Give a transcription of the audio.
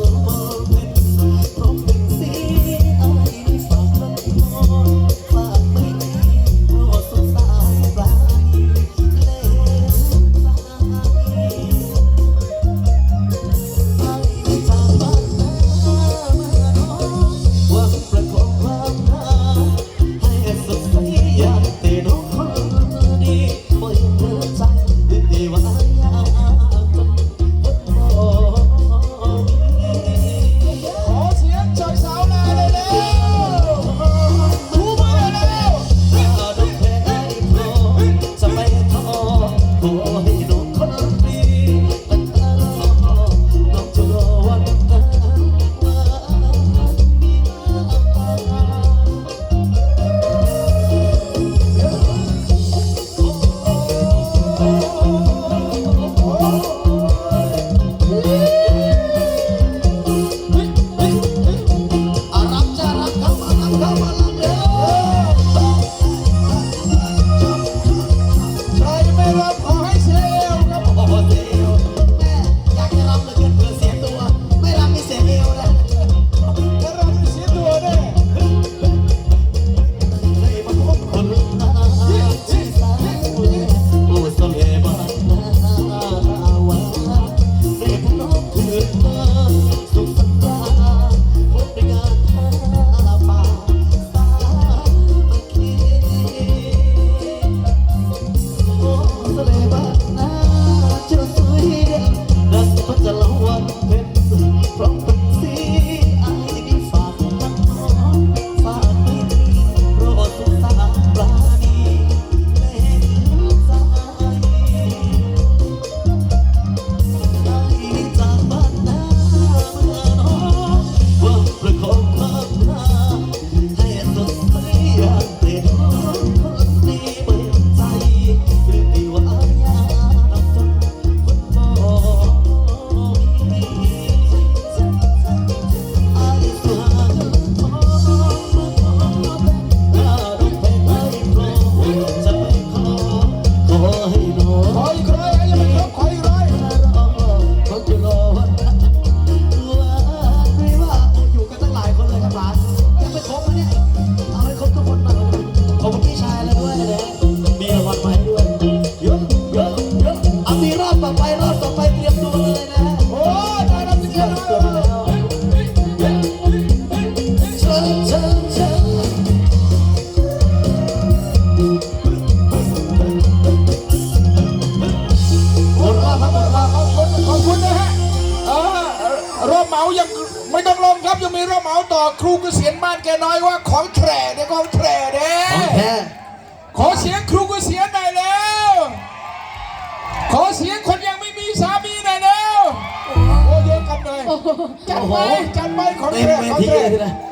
olmaz Baba. Nasıl bir bana, çok suyla Nasıl bir ยังมีเราเหมาต่อครูเกษียณบ้านแกน้อยว่าของแทร่เนี่ยของแทร่เด้ของแท้ขอเสียงครูเกษียณหน่อยแล้ว ขอเสียงคนยังไม่มีสามีหน่อยแล้วโอ้เยอะกันเลยจัดไปจัดไปของเต็มแท้เวของทีแท้เลยทีเดียว